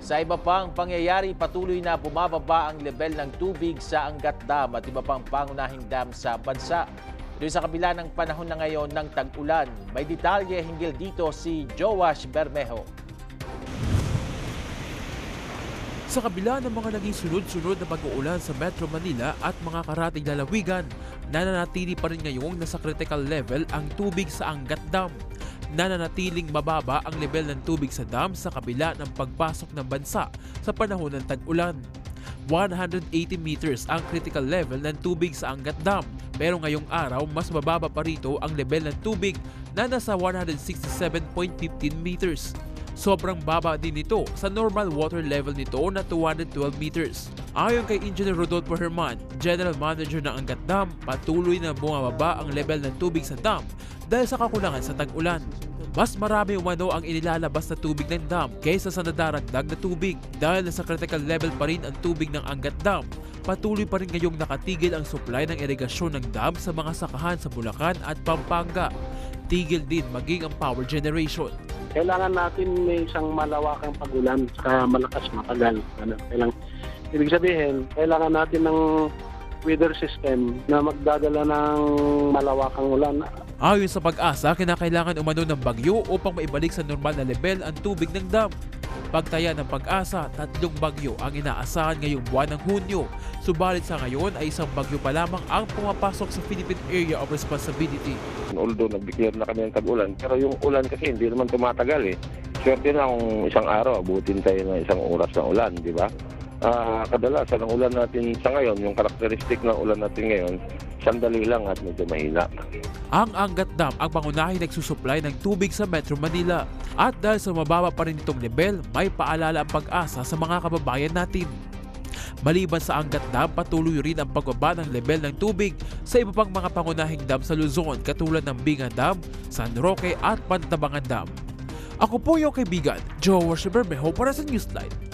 Sa iba pang pangyayari, patuloy na bumababa ang level ng tubig sa Angat Dam at iba pang pangunahing dam sa bansa. Doon sa kabila ng panahon na ngayon ng tag-ulan, may detalye hinggil dito si Joash Bermejo. Sa kabila ng mga naging sunod-sunod na pag-uulan sa Metro Manila at mga karating lalawigan, nananatili pa rin ngayong nasa critical level ang tubig sa Angat Dam. Nananatiling mababa ang level ng tubig sa dam sa kabila ng pagpasok ng bansa sa panahon ng tag-ulan. 180 meters ang critical level ng tubig sa Angat Dam pero ngayong araw mas mababa pa rito ang level ng tubig na nasa 167.15 meters. Sobrang baba din nito sa normal water level nito na 212 meters. Ayon kay Engineer Rodolfo Herman, General Manager ng Angat Dam, patuloy na bumababa ang level ng tubig sa dam dahil sa kakulangan sa tag-ulan. Mas marami umano ang inilalabas na tubig ng dam kaysa sa nadaragdag na tubig dahil nasa critical level pa rin ang tubig ng Angat Dam. Patuloy pa rin ngayong nakatigil ang supply ng irigasyon ng dam sa mga sakahan sa Bulacan at Pampanga. Tigil din maging ang power generation. Kailangan natin may isang malawakang pagulan sa malakas matagal. Ano, kailang, ibig sabihin, kailangan natin ng weather system na magdadala ng malawakang ulan. Ayon sa pag-asa, kinakailangan umano ng bagyo upang maibalik sa normal na level ang tubig ng dam. Pagtaya ng pag-asa, tatlong bagyo ang inaasahan ngayong buwan ng Hunyo. Subalit sa ngayon ay isang bagyo pa lamang ang pumapasok sa Philippine Area of Responsibility. Although nag-declare na kami ng tag-ulan, pero yung ulan kasi hindi naman tumatagal eh. Swerte na kung isang araw, abutin tayo ng isang oras ng ulan, di ba? Ah, kadalasan ang ulan natin sa ngayon, yung karakteristik ng ulan natin ngayon, sandali lang at medyo mahina. Ang Angat Dam ang pangunahing nagsusupply ng tubig sa Metro Manila. At dahil sa mababa pa rin itong level, may paalala ang pag-asa sa mga kababayan natin. Maliban sa Angat Dam, patuloy rin ang pagbaba ng level ng tubig sa iba pang mga pangunahing dam sa Luzon katulad ng Binga Dam, San Roque at Pantabangan Dam. Ako po yung kaibigan, Joe Bermejo para sa Newsline.